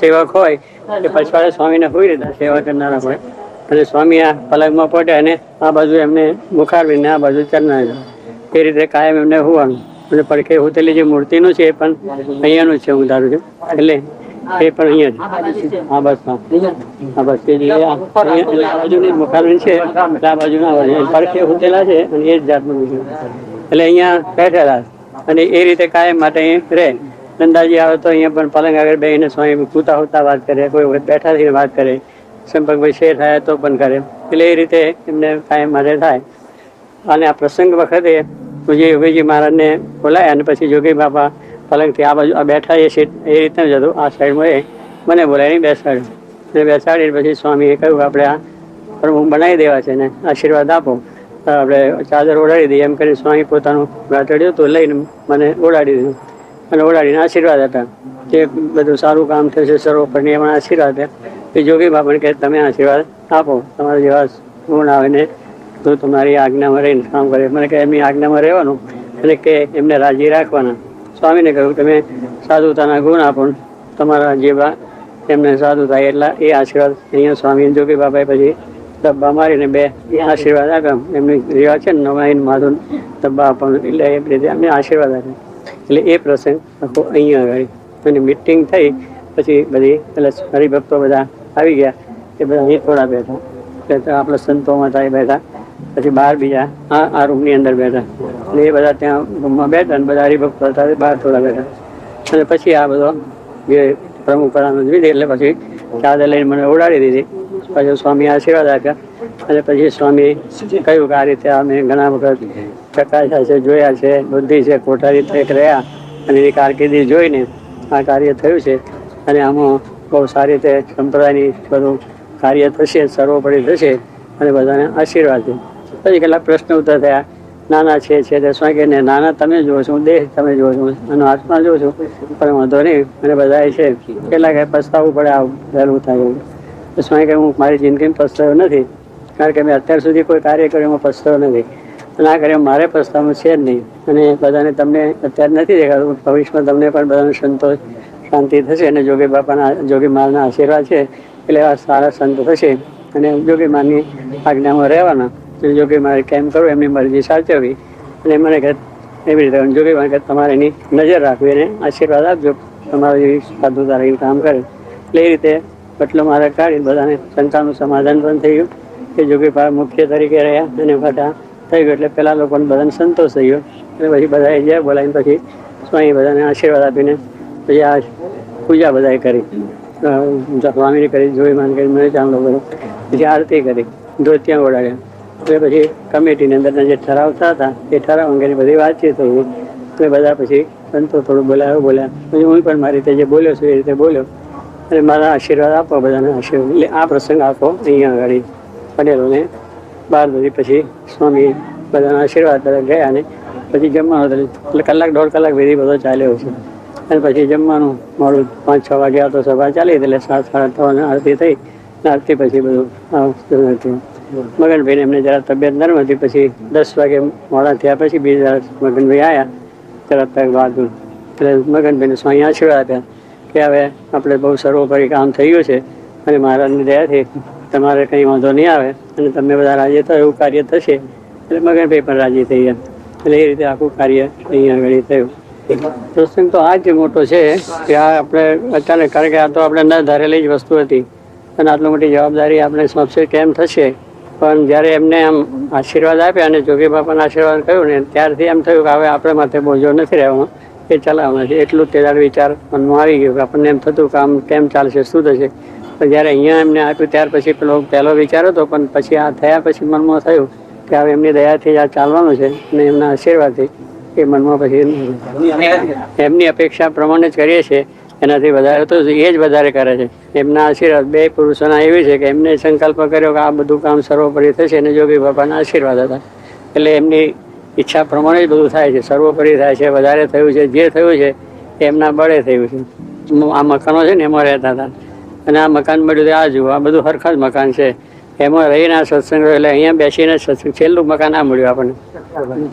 સેવક હોય એ પછવાડે સ્વામીને હોય રીતે સેવા કરનારા હોય. અને સ્વામી આ પલંગમાં પડે અને આ બાજુ એમને મુખારવીને આ બાજુ ચરનાર એ રીતે કાયમ એમને હોવાનું. અને પડખે હોતેલી જે મૂર્તિનું છે એ પણ અહીંયાનું છે, હું ધારું છું. એટલે એ પણ અહીંયા છે હા બસ હા બસ એ બાજુની મુખારવીન છે આ બાજુ ના પડખે હોતેલા છે, અને એ જ જાતનું એટલે અહીંયા બેઠેલા. અને એ રીતે કાયમ માટે રહે. નંદાજી આવે તો અહીંયા પણ પલંગ આગળ બેસીને સ્વામી કૂતા હોતા વાત કરે, કોઈ વખત બેઠા થઈને વાત કરે સંપર્કભાઈ શેર થાય તો પણ કરે. એટલે એ રીતે એમને કાંઈ માટે થાય. અને આ પ્રસંગ વખતે પૂજ્ય યોગીજી મહારાજને બોલાય અને પછી જોગી બાપા પલંગથી આ બાજુ, આ બેઠા એ સીટ એ રીતના જ હતું. આ સાઈડમાં એ મને બોલાવીને બેસાડ્યું. અને બેસાડીને પછી સ્વામીએ કહ્યું, આપણે આ પ્રમુખ બનાવી દેવા છે ને, આશીર્વાદ આપો. આપણે ચાદર ઓડાડી દઈએ. એમ કરીને સ્વામી પોતાનું ગાંઠડ્યું તો લઈને મને ઓડાડી દીધું. અને ઓઢાડીને આશીર્વાદ આપ્યા. જે બધું સારું કામ થશે સર્વોપરની એમણે આશીર્વાદ આપ્યા. એ જોગી બાપાને કે તમે આશીર્વાદ આપો. તમારા જેવા ગુણ આવે ને તો તમારી આજ્ઞામાં રહીને કામ કરે. મને કહે, એમની આજ્ઞામાં રહેવાનું. અને કે એમને રાજી રાખવાના. સ્વામીને કહ્યું, તમે સાધુતાના ગુણ આપો તમારા જેવા એમને સાધુ થાય એટલા એ આશીર્વાદ. અહીંયા સ્વામી જોગી બાપાએ પછી ડબ્બા મારીને બે આશીર્વાદ આપ્યા. એમની રિવાજ છે ને નવાઈન માધુન ડબ્બા આપવાનું. એટલે એ રીતે એમને આશીર્વાદ આપ્યા. એટલે એ પ્રસંગ આખો અહીંયા આગળ. અને મિટિંગ થઈ, પછી બધી એટલે હરિભક્તો બધા આવી ગયા. એ બધા અહીં થોડા બેઠા. એટલે આપણા સંતોમાં થાય બેઠા. પછી બહાર બીજા આ આ રૂમની અંદર બેઠા. અને એ બધા ત્યાં રૂમમાં બેઠા અને બધા હરિભક્તો હતા બહાર થોડા બેઠા. અને પછી આ બધો જે પ્રમુખ પ્રધાન લીધી એટલે પછી ચાદર લઈને મને ઉડાડી દીધી. પછી સ્વામી આશીર્વાદ આપ્યા. અને પછી સ્વામી કહ્યું કે આ રીતે અમે ઘણા વખત ચકાસ્યા છે, જોયા છે, બુદ્ધિ છે, કોઠારી રીતે રહ્યા અને એની કારકિર્દી જોઈને આ કાર્ય થયું છે. અને આમાં બહુ સારી રીતે સંપ્રદાયની બધું કાર્ય થશે, સર્વોપરી થશે અને બધાને આશીર્વાદ છે. પછી કેટલાક પ્રશ્ન ઉત્તર થયા. નાના છે છે તે કહે ને, નાના તમે જુઓ છો, દેહ તમે જુઓ છો અને આત્મા જુઓ છો, પણ વાંધો નહીં અને બધા છે. કેટલાક પસ્તાવવું પડે આ વહેલું થાય તો સ્વામી કહે હું મારી જિંદગીમાં પસ્તાવ્યો નથી, કારણ કે મેં અત્યાર સુધી કોઈ કાર્ય કર્યું, એમાં પસ્તાવ્યો નથી. અને કરે મારે પસ્તાવવાનું છે જ નહીં. અને બધાને તમને અત્યારે નથી દેખાતું ભવિષ્યમાં તમને પણ બધાને સંતોષ, શાંતિ થશે અને જોગી બાપાના, જોગી મારના આશીર્વાદ છે, એટલે આ સારા સંત થશે. અને જોગી માની આજ્ઞામાં રહેવાના. જોગી મારે કેમ કરવું, એમની મરજી સાચવવી. અને મને કહે એવી રીતે જોગી મારે તમારે એની નજર રાખવી અને આશીર્વાદ આપજો. તમારા જેવી સાધુતા રહીને કામ કરે. એટલે એ રીતે બટલો મારે કાઢી બધાને શંકાનું સમાધાન પણ થઈ ગયું. કે જોગી મુખ્ય તરીકે રહ્યા અને બધા થઈ ગયું એટલે પેલા લોકોને બધાને સંતોષ થઈ ગયો. એટલે પછી બધાએ જય બોલાવીને પછી સ્વામી બધાને આશીર્વાદ આપીને પછી આ પૂજા બધાએ કરી. સ્વામીને કરી જોઈ માન કરી, મને ચાંદલો કર્યો પછી આરતી કરી, ધોતિયા ઓડાડ્યા એટલે પછી કમિટીની અંદરના જે ઠરાવ થતા એ ઠરાવ અંગેની બધી વાતચીત થઈ એટલે બધા પછી સંતો થોડું બોલાયો, બોલ્યા. પછી હું પણ મારી રીતે જે બોલ્યો છું, એ રીતે બોલ્યો. અને મારા આશીર્વાદ આપો બધાને, આશીર્વાદ. એટલે આ પ્રસંગ આખો અહીંયા આગળ બનેલો ને બાર બધી પછી સ્વામી બધાના આશીર્વાદ તરફ ગયા અને પછી જમવાનું એટલે કલાક દોઢ કલાક વિધિ બધો ચાલ્યો છે. અને પછી જમવાનું મોડું પાંચ છ વાગે આવતો સભા ચાલી એટલે સાત સાડા ત્રણ આરતી થઈ. આરતી પછી બધું હતું મગનભાઈને એમને જરા તબિયત નરમ હતી. પછી દસ વાગે મોડા થયા પછી બીજા મગનભાઈ આવ્યા તરત તક બાદ એટલે મગનભાઈને સ્વામી આશીર્વાદ આપ્યા કે હવે આપણે બહુ સર્વોપરી કામ થઈ ગયું છે. અને મહારાજની દયાથી તમારે કંઈ વાંધો નહીં આવે અને તમે બધા રાજી થયો, એવું કાર્ય થશે. એટલે મગનભાઈ પણ રાજી થઈ ગયા. એટલે એ રીતે આખું કાર્ય અહીંયા આગળ થયું. પ્રસંગ તો આ જ મોટો છે કે આ આપણે અચાનક કારણ કે આ તો આપણે ન ધારેલી જ વસ્તુ હતી. અને આટલી મોટી જવાબદારી આપણે સોંપશે કેમ થશે? પણ જ્યારે એમને આમ આશીર્વાદ આપ્યા અને જોગી બાપાના આશીર્વાદ કહ્યું ને, ત્યારથી એમ થયું કે હવે આપણે માથે બોજો નથી રહેવાનો એ ચલાવવાના છે. એટલું તેદાર વિચાર મનમાં આવી ગયો કે આપણને એમ થતું કે આમ કેમ ચાલશે, શું થશે? પણ જ્યારે અહીંયા એમને આપ્યું, ત્યાર પછી પેલો પહેલો વિચાર હતો, પણ પછી આ થયા પછી મનમાં થયું કે હવે એમની દયાથી આ ચાલવાનું છે અને એમના આશીર્વાદથી એ મનમાં પછી એમની અપેક્ષા પ્રમાણે જ કરીએ છીએ. એનાથી વધારે તો એ જ વધારે કરે છે. એમના આશીર્વાદ બે પુરુષોના એવી છે કે એમને સંકલ્પ કર્યો કે આ બધું કામ સર્વોપરી થશે અને જોગી બાપાના આશીર્વાદ હતા. એટલે એમની ઈચ્છા પ્રમાણે જ બધું થાય છે. સર્વોપરી થાય છે, વધારે થયું છે, જે થયું છે, એમના બળે થયું છે. આ મકાનો છે ને, એમાં રહેતા હતા. અને આ મકાન મળ્યું આ જુઓ, આ બધું હરખા જ મકાન છે. એમાં રહીને આ સત્સંગ એટલે અહીંયા બેસીને સત્સંગ, છેલ્લું મકાન આ મળ્યું આપણને.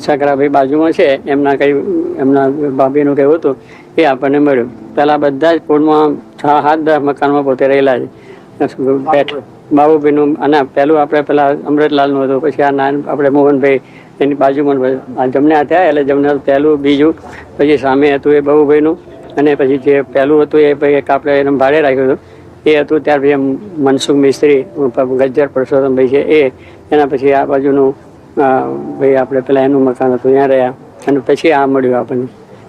સકરાભાઈ બાજુમાં છે, એમના કઈ, એમના ભાભીનું કહેવું હતું, એ આપણને મળ્યું. પેલા બધા જ પૂરમાં છ, સાત, દસ મકાનમાં પોતે રહેલા છે. બાબુભાઈનું, અને પહેલું આપણે પેલા અમૃતલાલનું હતું, પછી આ નાન, આપણે મોહનભાઈ, એની બાજુમાં જમણે થયા, એટલે જમણે પહેલું, બીજું, પછી સામે હતું એ બાબુભાઈનું, અને પછી જે પહેલું હતું એ ભાઈ એક આપણે એને ભાડે રાખ્યું હતું. એ હતું ત્યાર પછી મનસુખ મિસ્ત્રી ગજ્જર, પરસોત્તમભાઈ છે એ. એના પછી આ બાજુનું ભાઈ આપણે પેલા એનું મકાન હતું, ત્યાં રહ્યા. અને પછી આ મળ્યું આપણને.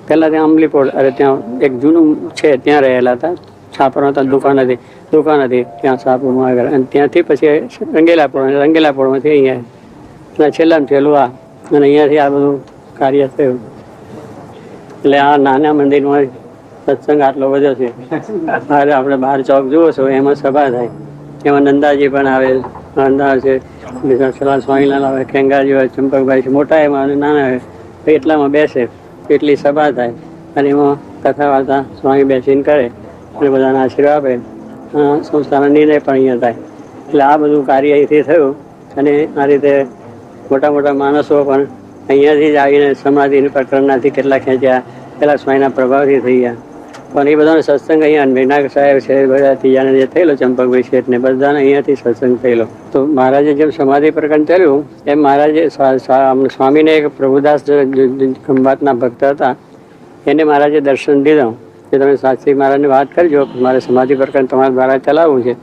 પહેલાં ત્યાં અમલીપોળ અરે ત્યાં એક જૂનું છે, ત્યાં રહેલા હતા. છાપરો હતા, દુકાન હતી. દુકાન હતી, ત્યાં છાપરમાં આગળ. અને ત્યાંથી પછી રંગેલાપોળ રંગેલાપોળમાંથી અહીંયા અને છેલ્લામાં છેલ્લું આ. અને અહીંયાથી આ બધું કાર્ય થયું. એટલે આ નાના મંદિરમાં સત્સંગ આટલો બધો છે. મારે આપણે બહાર ચોક જુઓ છો, એમાં સભા થાય. એમાં નંદાજી પણ આવે નંદા છે. સલાલ આવે, ખેંગાજી હોય, ચંપકભાઈ છે, મોટા એમાં અને નાના હોય. એટલામાં બેસે, એટલી સભા થાય. અને એમાં કથા વાર્તા સ્વામી બેસીને કરે, અને બધાને આશીર્વાદ આપે. સંસ્થાનો નિર્ણય પણ અહીંયા થાય. એટલે આ બધું કાર્ય અહીંથી થયું. અને આ રીતે મોટા મોટા માણસો પણ અહીંયાથી જ આવીને સમાધિ પ્રકરણનાથી કેટલા ખેંચ્યા. પેલા સ્વાઈના પ્રભાવથી થઈ ગયા. પણ એ બધાનો સત્સંગ અહીંયા મેઘનાગ સાહેબ છે બધા ત્રીજાને જે થયેલો ચંપકભાઈ શેઠ ને બધાને અહીંયાથી સત્સંગ થયેલો. તો મહારાજે જેમ સમાધિ પ્રકરણ ચાલ્યું એમ મહારાજે સ્વામીને એક પ્રભુદાસ ખંભાતના ભક્ત હતા, એને મહારાજે દર્શન દીધો. કે તમે શાસ્ત્રી મહારાજને વાત કરજો, મારે સમાધિ પ્રકરણ તમારા દ્વારા ચલાવવું છે.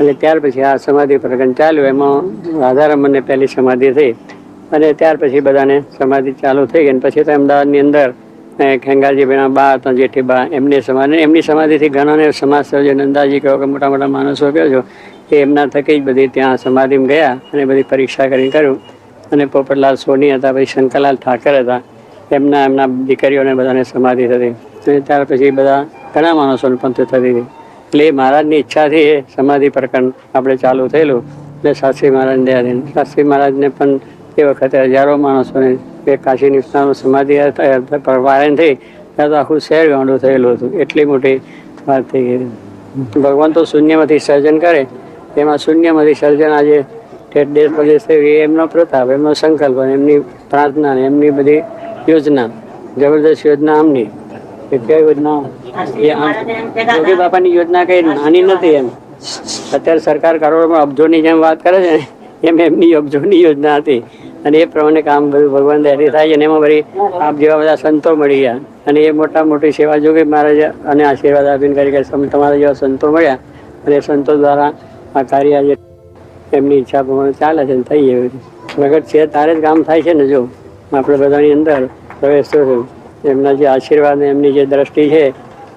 અને ત્યાર પછી આ સમાધિ પ્રકરણ ચાલ્યું, એમાં રાધારમણને પહેલી સમાધિ થઈ. અને ત્યાર પછી બધાને સમાધિ ચાલુ થઈ ગઈ. અને પછી તો અમદાવાદની અંદર અ, ભેણા બા હતા જેઠી બા એમની સમાધિ એમની સમાધિથી ઘણાને સમાજ સર્જન નંદાજી કહો કે મોટા મોટા માણસો કહો છો એ એમના થકી જ બધી ત્યાં સમાધિમાં ગયા અને બધી પરીક્ષા કરીને કર્યું. અને પોપટલાલ સોની હતા પછી શંકરલાલ ઠાકર હતા. એમના એમના દીકરીઓને બધાને સમાધિ થતી. અને ત્યાર પછી બધા ઘણા માણસોને પંથ થતી હતી. એટલે એ મહારાજની ઈચ્છાથી એ સમાધિ પ્રકરણ આપણે ચાલુ થયેલું. એટલે શાસ્ત્રી મહારાજ દયાથી શાસ્ત્રી મહારાજને પણ એ વખતે હજારો માણસોને એ કાશી નિષ્ઠાનું સમાધિ વાયન થઈ, ત્યાં તો આખું શહેર ગાંડું થયેલું હતું. એટલી મોટી વાત થઈ ગઈ. ભગવાન તો શૂન્યમાંથી સર્જન કરે, એમાં શૂન્યમાંથી સર્જન આજે ઠેઠ દેશ પ્રદેશ થયું એ એમનો પ્રતાપ, એમનો સંકલ્પ એમની પ્રાર્થના ને એમની બધી યોજના, જબરદસ્ત યોજના આમની. કઈ યોજના? યોગી બાપાની યોજના કઈ નાની નથી એમ. અત્યારે સરકાર કરોડમાં અબજોની જેમ વાત કરે છે એમ એમની અબજોની યોજના હતી. અને એ પ્રમાણે કામ બધું ભગવાન દયાથી થાય અને એમાં વળી આપ જેવા બધા સંતો મળી ગયા. અને એ મોટા મોટી સેવા જોગી મહારાજ અને આશીર્વાદ આપીને કરી તમારા જેવા સંતો મળ્યા અને સંતો દ્વારા આ કાર્ય આજે એમની ઈચ્છા પ્રમાણે ચાલે છે થઈ ગયું વગર છે તારે જ કામ થાય છે ને જો? આપણે બધાની અંદર પ્રવેશ થયો એમના જે આશીર્વાદ એમની જે દ્રષ્ટિ છે,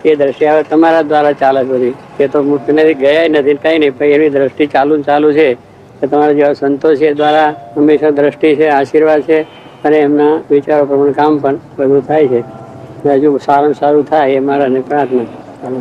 એ દ્રષ્ટિ હવે તમારા દ્વારા ચાલે બધી. એ તો મુક્ત નથી, ગયા નથી કંઈ નહીં, પણ એની દ્રષ્ટિ ચાલુ ચાલુ છે. કે તમારા જેવા સંતો છે દ્વારા હંમેશા દ્રષ્ટિ છે, આશીર્વાદ છે અને એમના વિચારો પ્રમાણે કામ પણ બધું થાય છે. હજુ સારું સારું થાય એ મારાને પ્રાર્થના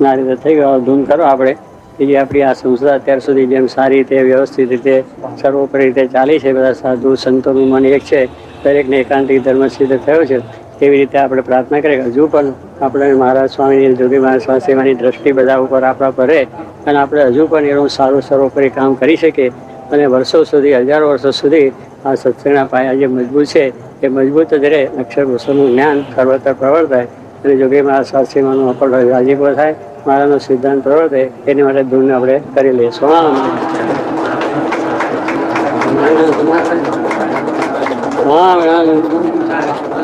ના રીતે થઈ ગયો. ધૂમ કરો આપણે. બીજી આપણી આ સંસ્થા અત્યાર સુધી જેમ સારી રીતે વ્યવસ્થિત રીતે સર્વોપરી રીતે ચાલી છે, બધા સાધુ સંતોનું મન એક છે, દરેકને એકાંતિક ધર્મ સિદ્ધ થયો છે. એવી રીતે આપણે પ્રાર્થના કરીએ હજુ પણ આપણે મહારાજ સ્વામીની જોગી મહારાજ સ્વામી સેવાની દ્રષ્ટિ બધા ઉપર આપણા રહે અને આપણે હજુ પણ એનું સારું સર્વોપરી કામ કરી શકીએ અને વર્ષો સુધી, હજારો વર્ષો સુધી આ સત્સંગના પાયા જે મજબૂત છે, એ મજબૂત જ રહે. અક્ષર પુરુષોનું જ્ઞાન સર્વત્ર પ્રવર્તાય અને જોગે મારા શાસ્ત્રીમાંનું આપણો રાજીપો થાય. મારાનો સિદ્ધાંત પ્રવર્તે એની માટે ધૂન આપણે કરી લઈએ સ્વામી સ્વામી